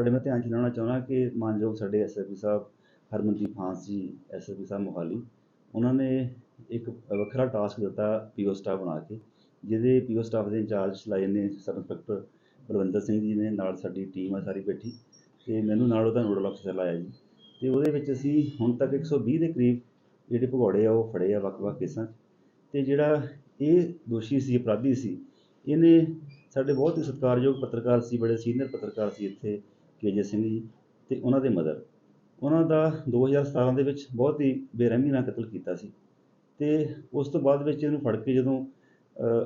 ਤੁਹਾਡੇ ਮੈਂ ਧਿਆਨ 'ਚ ਲਿਆਉਣਾ ਚਾਹੁੰਦਾ ਕਿ ਮਾਨਯੋਗ ਸਾਡੇ ਐਸਐਸਪੀ ਸਾਹਿਬ ਹਰਮਨਦੀਪ ਫਾਂਸ ਜੀ ਐਸਐਸਪੀ ਸਾਹਿਬ ਮੋਹਾਲੀ, ਉਹਨਾਂ ਨੇ ਇੱਕ ਵੱਖਰਾ ਟਾਸਕ ਦਿੱਤਾ ਪੀਓ ਸਟਾਫ ਬਣਾ ਕੇ, ਜਿਹਦੇ ਪੀਓ ਸਟਾਫ ਦੇ ਇੰਚਾਰਜ ਲਾਏ ਨੇ ਸਬ ਇੰਸਪੈਕਟਰ ਬਲਵੰਦਰ ਸਿੰਘ ਜੀ ਨੇ, ਨਾਲ ਸਾਡੀ ਟੀਮ ਆ ਸਾਰੀ ਬੈਠੀ, ਤੇ ਮੈਨੂੰ ਨਾਲ ਉਹਦਾ ਨੋਡਲ ਅਫਸਰ ਲਾਇਆ ਜੀ, ਤੇ ਉਹਦੇ ਵਿੱਚ ਅਸੀਂ ਹੁਣ ਤੱਕ 120 ਦੇ ਕਰੀਬ ਜਿਹੜੇ ਭਗੌੜੇ ਆ, ਉਹ ਫੜੇ ਆ ਵੱਖ-ਵੱਖ ਕੇਸਾਂ 'ਚ, ਤੇ ਜਿਹੜਾ ਇਹ ਦੋਸ਼ੀ ਸੀ, ਅਪਰਾਧੀ ਸੀ, ਇਹਨੇ ਸਾਡੇ ਬਹੁਤ ਹੀ ਸਤਿਕਾਰਯੋਗ ਪੱਤਰਕਾਰ ਸੀ, ਬੜੇ ਸੀਨੀਅਰ ਪੱਤਰਕਾਰ ਸੀ ਇੱਥੇ ਕੇਜੇ ਸਿੰਘ ਜੀ ਤੇ ਉਹਨਾਂ ਦੇ ਮਦਰ। ਉਹਨਾਂ ਦਾ 2017 ਦੇ ਵਿੱਚ ਬਹੁਤ ਹੀ ਬੇਰਹਿਮੀ ਨਾਲ ਕਤਲ ਕੀਤਾ ਸੀ ਤੇ ਉਸ ਤੋਂ ਬਾਅਦ ਵਿੱਚ ਇਹਨੂੰ ਫੜ ਕੇ ਜਦੋਂ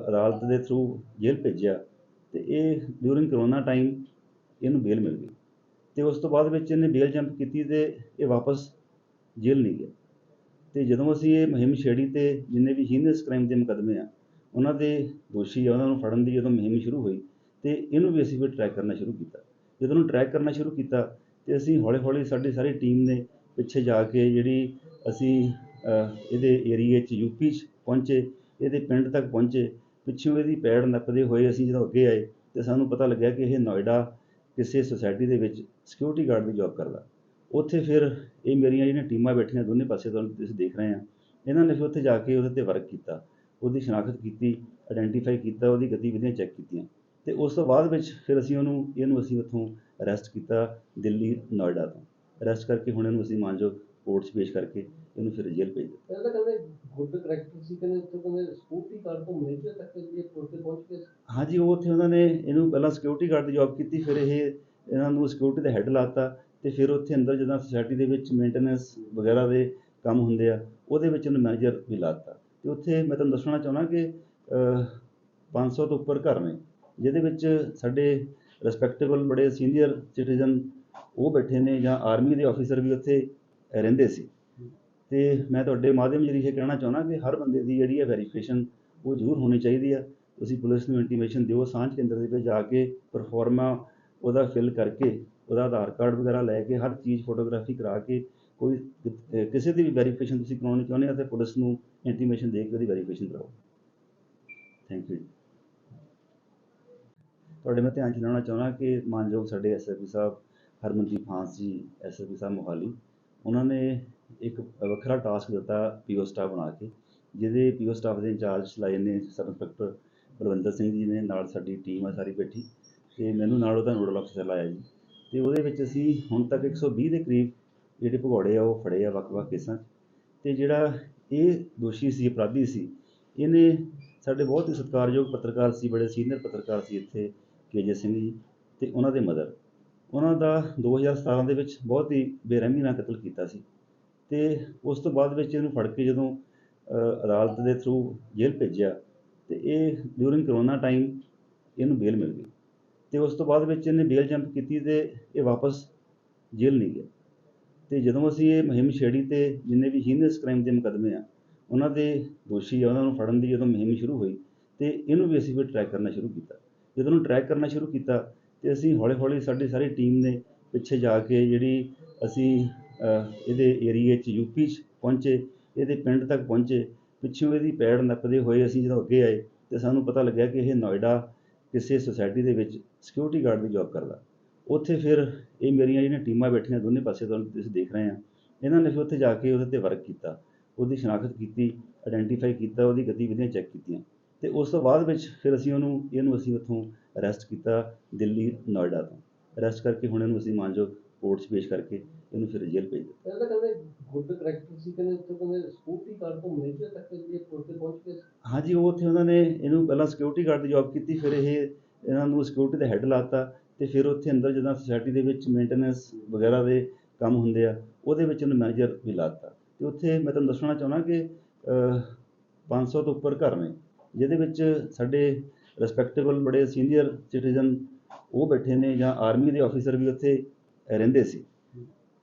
ਅਦਾਲਤ ਦੇ ਥਰੂ ਜੇਲ੍ਹ ਭੇਜਿਆ ਤੇ ਇਹ ਡਿਊਰਿੰਗ ਕਰੋਨਾ ਟਾਈਮ ਇਹਨੂੰ ਬੇਲ ਮਿਲ ਗਈ ਤੇ ਉਸ ਤੋਂ ਬਾਅਦ ਵਿੱਚ ਇਹਨੇ ਬੇਲ ਜੰਪ ਕੀਤੀ ਤੇ ਇਹ ਵਾਪਸ ਜੇਲ੍ਹ ਨਹੀਂ ਗਿਆ। ਤੇ ਜਦੋਂ ਅਸੀਂ ਇਹ ਮੁਹਿੰਮ ਛੇੜੀ ਤੇ ਜਿੰਨੇ ਵੀ ਹੀਨਸ ਕ੍ਰਾਈਮ ਦੇ ਮੁਕੱਦਮੇ ਆ, ਉਹਨਾਂ ਦੇ ਦੋਸ਼ੀ ਆ, ਉਹਨਾਂ ਨੂੰ ਫੜਨ ਦੀ ਜਦੋਂ ਮੁਹਿੰਮ ਸ਼ੁਰੂ ਹੋਈ ਤੇ ਇਹਨੂੰ ਵੀ ਅਸੀਂ ਫਿਰ ਟਰੈਕ ਕਰਨਾ ਸ਼ੁਰੂ ਕੀਤਾ। ਜਦੋਂ ਉਹਨੂੰ ਟਰੈਕ ਕਰਨਾ ਸ਼ੁਰੂ ਕੀਤਾ ਅਤੇ ਅਸੀਂ ਹੌਲੀ ਹੌਲੀ ਸਾਡੀ ਸਾਰੀ ਟੀਮ ਨੇ ਪਿੱਛੇ ਜਾ ਕੇ ਜਿਹੜੀ ਅਸੀਂ ਇਹਦੇ ਏਰੀਏ 'ਚ ਯੂਪੀ 'ਚ ਪਹੁੰਚੇ, ਇਹਦੇ ਪਿੰਡ ਤੱਕ ਪਹੁੰਚੇ, ਪਿੱਛੋਂ ਇਹਦੀ ਪੈੜ ਨੱਪਦੇ ਹੋਏ ਅਸੀਂ ਜਦੋਂ ਅੱਗੇ ਆਏ ਤਾਂ ਸਾਨੂੰ ਪਤਾ ਲੱਗਿਆ ਕਿ ਇਹ ਨੋਇਡਾ ਕਿਸੇ ਸੁਸਾਇਟੀ ਦੇ ਵਿੱਚ ਸਿਕਿਉਰਿਟੀ ਗਾਰਡ ਦੀ ਜੌਬ ਕਰਦਾ। ਉੱਥੇ ਫਿਰ ਇਹ ਮੇਰੀਆਂ ਜਿਹੜੀਆਂ ਟੀਮਾਂ ਬੈਠੀਆਂ ਦੋਨੇ ਪਾਸੇ ਤੁਹਾਨੂੰ ਤੁਸੀਂ ਦੇਖ ਰਹੇ ਆ, ਇਹਨਾਂ ਨੇ ਫਿਰ ਉੱਥੇ ਜਾ ਕੇ ਉਹਦੇ ਤੇ ਵਰਕ ਕੀਤਾ, ਉਹਦੀ ਸ਼ਨਾਖਤ ਕੀਤੀ ਆਇਡੈਂਟੀਫਾਈ ਕੀਤਾ, ਉਹਦੀ ਗਤੀਵਿਧੀਆਂ ਚੈੱਕ ਕੀਤੀਆਂ। ਤੇ ਉਸ ਤੋਂ ਬਾਅਦ ਵਿੱਚ ਫਿਰ ਅਸੀਂ ਉਹਨੂੰ ਇਹਨੂੰ ਅਸੀਂ ਉੱਥੋਂ ਅਰੈਸਟ ਕੀਤਾ ਦਿੱਲੀ ਨੋਇਡਾ ਤੋਂ। ਅਰੈਸਟ ਕਰਕੇ ਹੁਣ ਇਹਨੂੰ ਅਸੀਂ ਮਾਨਯੋਗ ਕੋਰਟ 'ਚ ਪੇਸ਼ ਕਰਕੇ ਇਹਨੂੰ ਫਿਰ ਜੇਲ੍ਹ ਭੇਜ ਦਿੱਤਾ। ਕਹਿੰਦੇ ਗੁੱਡ ਕਰੈਕਟਰ ਸੀ ਕਹਿੰਦੇ ਉੱਥੇ ਕਹਿੰਦੇ ਸਕੂਟੀ ਕਾਰ ਤੋਂ ਮੇਜਰ ਤੱਕ ਇਹ ਪੁਰ ਤੇ ਪਹੁੰਚ ਗਏ ਹਾਂਜੀ ਉਹ ਉੱਥੇ ਉਹਨਾਂ ਨੇ ਇਹਨੂੰ ਪਹਿਲਾਂ ਸਿਕਿਉਰਿਟੀ ਗਾਰਡ ਦੀ ਜੌਬ ਕੀਤੀ ਫਿਰ ਇਹ ਇਹਨਾਂ ਨੂੰ ਸਿਕਿਉਰਿਟੀ ਦਾ ਹੈੱਡ ਲਾਤਾ ਤੇ ਫਿਰ ਉੱਥੇ ਅੰਦਰ ਜਦੋਂ ਸੁਸਾਇਟੀ ਦੇ ਵਿੱਚ ਮੇਨਟੇਨੈਂਸ ਵਗੈਰਾ ਦੇ ਕੰਮ ਹੁੰਦੇ ਆ ਉਹਦੇ ਵਿੱਚ ਇਹਨੂੰ ਮੈਨੇਜਰ ਵੀ ਲਾਤਾ ਤੇ ਉੱਥੇ ਮੈਂ ਤੁਹਾਨੂੰ ਦੱਸਣਾ ਚਾਹੁੰਦਾ ਕਿ ਅਹ, 500 ਤੋਂ ਉੱਪਰ ਘਰ ਨੇ। ਜਿਹਦੇ ਵਿੱਚ ਸਾਡੇ ਰਿਸਪੈਕਟੇਬਲ ਬੜੇ ਸੀਨੀਅਰ ਸਿਟੀਜ਼ਨ ਉਹ ਬੈਠੇ ਨੇ ਜਾਂ ਆਰਮੀ ਦੇ ਆਫੀਸਰ ਵੀ ਉੱਥੇ ਰਹਿੰਦੇ ਸੀ। ਤੇ ਮੈਂ ਤੁਹਾਡੇ ਮਾਧਿਅਮ ਜਰੀਏ ਇਹ ਕਹਿਣਾ ਚਾਹੁੰਦਾ ਕਿ ਹਰ ਬੰਦੇ ਦੀ ਜਿਹੜੀ ਹੈ ਵੈਰੀਫਿਕੇਸ਼ਨ ਉਹ ਜ਼ਰੂਰ ਹੋਣੀ ਚਾਹੀਦੀ ਆ ਤੁਸੀਂ ਪੁਲਿਸ ਨੂੰ ਇੰਟੀਮੇਸ਼ਨ ਦਿਓ, ਸਾਂਝ ਕੇਂਦਰ ਦੇ ਵਿੱਚ ਜਾ ਕੇ ਪਰਫਾਰਮਾ ਉਹਦਾ ਫਿਲ ਕਰਕੇ, ਉਹਦਾ ਆਧਾਰ ਕਾਰਡ ਵਗੈਰਾ ਲੈ ਕੇ, ਹਰ ਚੀਜ਼ ਫੋਟੋਗ੍ਰਾਫੀ ਕਰਾ ਕੇ, ਕੋਈ ਕਿਸੇ ਦੀ ਵੀ ਵੈਰੀਫਿਕੇਸ਼ਨ ਤੁਸੀਂ ਕਰਾਉਣੀ ਚਾਹੁੰਦੇ ਆ ਤੇ ਪੁਲਿਸ ਨੂੰ ਇੰਟੀਮੇਸ਼ਨ ਦੇ ਕੇ ਉਹਦੀ ਵੈਰੀਫਿਕੇਸ਼ਨ ਕਰਾਓ। ਥੈਂਕ ਯੂ ਤੁਹਾਡੇ ਮੈਂ ਧਿਆਨ 'ਚ ਲਿਆਉਣਾ ਚਾਹੁੰਦਾ ਕਿ ਮਾਨਯੋਗ ਸਾਡੇ ਐਸਐਸਪੀ ਸਾਹਿਬ ਹਰਮਨਦੀਪ ਫਾਂਸ ਜੀ ਐਸਐਸਪੀ ਸਾਹਿਬ ਮੋਹਾਲੀ, ਉਹਨਾਂ ਨੇ ਇੱਕ ਵੱਖਰਾ ਟਾਸਕ ਦਿੱਤਾ ਪੀਓ ਸਟਾਫ ਬਣਾ ਕੇ, ਜਿਹਦੇ ਪੀਓ ਸਟਾਫ ਦੇ ਇੰਚਾਰਜ ਲਾਏ ਨੇ ਸਬ ਇੰਸਪੈਕਟਰ ਬਲਵੰਦਰ ਸਿੰਘ ਜੀ ਨੇ, ਨਾਲ ਸਾਡੀ ਟੀਮ ਆ ਸਾਰੀ ਬੈਠੀ, ਤੇ ਮੈਨੂੰ ਨਾਲ ਉਹਦਾ ਨੋਡਲ ਅਫਸਰ ਲਾਇਆ ਜੀ, ਤੇ ਉਹਦੇ ਵਿੱਚ ਅਸੀਂ ਹੁਣ ਤੱਕ 120 ਦੇ ਕਰੀਬ ਜਿਹੜੇ ਭਗੌੜੇ ਆ, ਉਹ ਫੜੇ ਆ ਵੱਖ-ਵੱਖ ਕੇਸਾਂ 'ਚ, ਤੇ ਜਿਹੜਾ ਇਹ ਦੋਸ਼ੀ ਸੀ, ਅਪਰਾਧੀ ਸੀ, ਇਹਨੇ ਸਾਡੇ ਬਹੁਤ ਹੀ ਸਤਿਕਾਰਯੋਗ ਪੱਤਰਕਾਰ ਸੀ, ਬੜੇ ਸੀਨੀਅਰ ਪੱਤਰਕਾਰ ਸੀ ਇੱਥੇ ਕੇਜੇ ਸਿੰਘ ਜੀ ਤੇ ਉਹਨਾਂ ਦੇ ਮਦਰ। ਉਹਨਾਂ ਦਾ 2017 ਦੇ ਵਿੱਚ ਬਹੁਤ ਹੀ ਬੇਰਹਿਮੀ ਨਾਲ ਕਤਲ ਕੀਤਾ ਸੀ ਤੇ ਉਸ ਤੋਂ ਬਾਅਦ ਵਿੱਚ ਇਹਨੂੰ ਫੜ ਕੇ ਜਦੋਂ ਅਦਾਲਤ ਦੇ ਥਰੂ ਜੇਲ੍ਹ ਭੇਜਿਆ ਤੇ ਇਹ ਡਿਊਰਿੰਗ ਕਰੋਨਾ ਟਾਈਮ ਇਹਨੂੰ ਬੇਲ ਮਿਲ ਗਈ ਤੇ ਉਸ ਤੋਂ ਬਾਅਦ ਵਿੱਚ ਇਹਨੇ ਬੇਲ ਜੰਪ ਕੀਤੀ ਤੇ ਇਹ ਵਾਪਸ ਜੇਲ੍ਹ ਨਹੀਂ ਗਿਆ। ਤੇ ਜਦੋਂ ਅਸੀਂ ਇਹ ਮੁਹਿੰਮ ਛੇੜੀ ਤੇ ਜਿੰਨੇ ਵੀ ਹੀਨਸ ਕ੍ਰਾਈਮ ਦੇ ਮੁਕੱਦਮੇ ਆ, ਉਹਨਾਂ ਦੇ ਦੋਸ਼ੀ ਆ, ਉਹਨਾਂ ਨੂੰ ਫੜਨ ਦੀ ਜਦੋਂ ਮੁਹਿੰਮ ਸ਼ੁਰੂ ਹੋਈ ਤੇ ਇਹਨੂੰ ਵੀ ਅਸੀਂ ਫਿਰ ਟਰੈਕ ਕਰਨਾ ਸ਼ੁਰੂ ਕੀਤਾ। ਜਦੋਂ ਉਹਨੂੰ ਟਰੈਕ ਕਰਨਾ ਸ਼ੁਰੂ ਕੀਤਾ ਅਤੇ ਅਸੀਂ ਹੌਲੀ ਹੌਲੀ ਸਾਡੀ ਸਾਰੀ ਟੀਮ ਨੇ ਪਿੱਛੇ ਜਾ ਕੇ ਜਿਹੜੀ ਅਸੀਂ ਇਹਦੇ ਏਰੀਏ 'ਚ ਯੂਪੀ 'ਚ ਪਹੁੰਚੇ, ਇਹਦੇ ਪਿੰਡ ਤੱਕ ਪਹੁੰਚੇ, ਪਿੱਛੋਂ ਇਹਦੀ ਪੈੜ ਨੱਪਦੇ ਹੋਏ ਅਸੀਂ ਜਦੋਂ ਅੱਗੇ ਆਏ ਤਾਂ ਸਾਨੂੰ ਪਤਾ ਲੱਗਿਆ ਕਿ ਇਹ ਨੋਇਡਾ ਕਿਸੇ ਸੁਸਾਇਟੀ ਦੇ ਵਿੱਚ ਸਿਕਿਉਰਿਟੀ ਗਾਰਡ ਦੀ ਜੋਬ ਕਰਦਾ। ਉੱਥੇ ਫਿਰ ਇਹ ਮੇਰੀਆਂ ਜਿਹੜੀਆਂ ਟੀਮਾਂ ਬੈਠੀਆਂ ਦੋਨੇ ਪਾਸੇ ਤੁਹਾਨੂੰ ਤੁਸੀਂ ਦੇਖ ਰਹੇ ਆ ਇਹਨਾਂ ਨੇ ਫਿਰ ਉੱਥੇ ਜਾ ਕੇ ਉਹਦੇ ਤੇ ਵਰਕ ਕੀਤਾ, ਉਹਦੀ ਸ਼ਨਾਖਤ ਕੀਤੀ ਆਇਡੈਂਟੀਫਾਈ ਕੀਤਾ, ਉਹਦੀ ਗਤੀਵਿਧੀਆਂ ਚੈੱਕ ਕੀਤੀਆਂ। ਤੇ ਉਸ ਤੋਂ ਬਾਅਦ ਵਿੱਚ ਫਿਰ ਅਸੀਂ ਉਹਨੂੰ ਇਹਨੂੰ ਅਸੀਂ ਉੱਥੋਂ ਅਰੈਸਟ ਕੀਤਾ ਦਿੱਲੀ ਨੋਇਡਾ ਤੋਂ। ਅਰੈਸਟ ਕਰਕੇ ਹੁਣ ਇਹਨੂੰ ਅਸੀਂ ਮਾਨਯੋਗ ਕੋਰਟ 'ਚ ਪੇਸ਼ ਕਰਕੇ ਇਹਨੂੰ ਫਿਰ ਜੇਲ੍ਹ ਭੇਜ ਦਿੱਤਾ। ਤਾਂ ਕਹਿੰਦੇ ਗੁੱਡ ਕਰੈਕਟਰ ਸੀ ਕਹਿੰਦੇ ਉੱਥੇ ਕਹਿੰਦੇ ਸਕੂਟੀ ਕਾਰ ਤੋਂ ਮੇਜਰ ਤੱਕ ਇਹ ਪੁਰ ਤੇ ਪਹੁੰਚ ਗਏ ਹਾਂਜੀ ਉਹ ਉੱਥੇ ਉਹਨਾਂ ਨੇ ਇਹਨੂੰ ਪਹਿਲਾਂ ਸਿਕਿਉਰਿਟੀ ਗਾਰਡ ਦੀ ਜੌਬ ਕੀਤੀ ਫਿਰ ਇਹ ਇਹਨਾਂ ਨੂੰ ਸਿਕਿਉਰਿਟੀ ਦਾ ਹੈੱਡ ਲਾਤਾ ਤੇ ਫਿਰ ਉੱਥੇ ਅੰਦਰ ਜਦੋਂ ਸੁਸਾਇਟੀ ਦੇ ਵਿੱਚ ਮੇਨਟੇਨੈਂਸ ਵਗੈਰਾ ਦੇ ਕੰਮ ਹੁੰਦੇ ਆ ਉਹਦੇ ਵਿੱਚ ਉਹਨੂੰ ਮੈਨੇਜਰ ਵੀ ਲਾਤਾ ਤੇ ਉੱਥੇ ਮੈਂ ਤੁਹਾਨੂੰ ਦੱਸਣਾ ਚਾਹੁੰਦਾ ਕਿ ਅਹ, 500 ਤੋਂ ਉੱਪਰ ਘਰ ਨੇ। ਜਿਹਦੇ ਵਿੱਚ ਸਾਡੇ ਰਿਸਪੈਕਟੇਬਲ ਬੜੇ ਸੀਨੀਅਰ ਸਿਟੀਜ਼ਨ ਉਹ ਬੈਠੇ ਨੇ ਜਾਂ ਆਰਮੀ ਦੇ ਆਫੀਸਰ ਵੀ ਉੱਥੇ ਰਹਿੰਦੇ ਸੀ।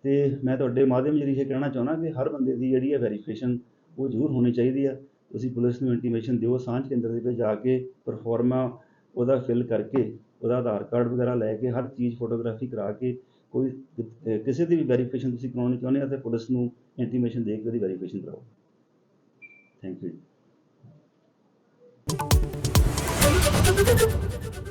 ਤੇ ਮੈਂ ਤੁਹਾਡੇ ਮਾਧਿਅਮ ਜਰੀਏ ਇਹ ਕਹਿਣਾ ਚਾਹੁੰਦਾ ਕਿ ਹਰ ਬੰਦੇ ਦੀ ਜਿਹੜੀ ਹੈ ਵੈਰੀਫਿਕੇਸ਼ਨ ਉਹ ਜ਼ਰੂਰ ਹੋਣੀ ਚਾਹੀਦੀ ਆ ਤੁਸੀਂ ਪੁਲਿਸ ਨੂੰ ਇੰਟੀਮੇਸ਼ਨ ਦਿਓ, ਸਾਂਝ ਕੇਂਦਰ ਦੇ ਵਿੱਚ ਜਾ ਕੇ ਪਰਫਾਰਮਾ ਉਹਦਾ ਫਿਲ ਕਰਕੇ, ਉਹਦਾ ਆਧਾਰ ਕਾਰਡ ਵਗੈਰਾ ਲੈ ਕੇ, ਹਰ ਚੀਜ਼ ਫੋਟੋਗ੍ਰਾਫੀ ਕਰਾ ਕੇ, ਕੋਈ ਕਿਸੇ ਦੀ ਵੀ ਵੈਰੀਫਿਕੇਸ਼ਨ ਤੁਸੀਂ ਕਰਾਉਣੀ ਚਾਹੁੰਦੇ ਆ ਤੇ ਪੁਲਿਸ ਨੂੰ ਇੰਟੀਮੇਸ਼ਨ ਦੇ ਕੇ ਉਹਦੀ ਵੈਰੀਫਿਕੇਸ਼ਨ ਕਰਾਓ। Thank you ハハハハ!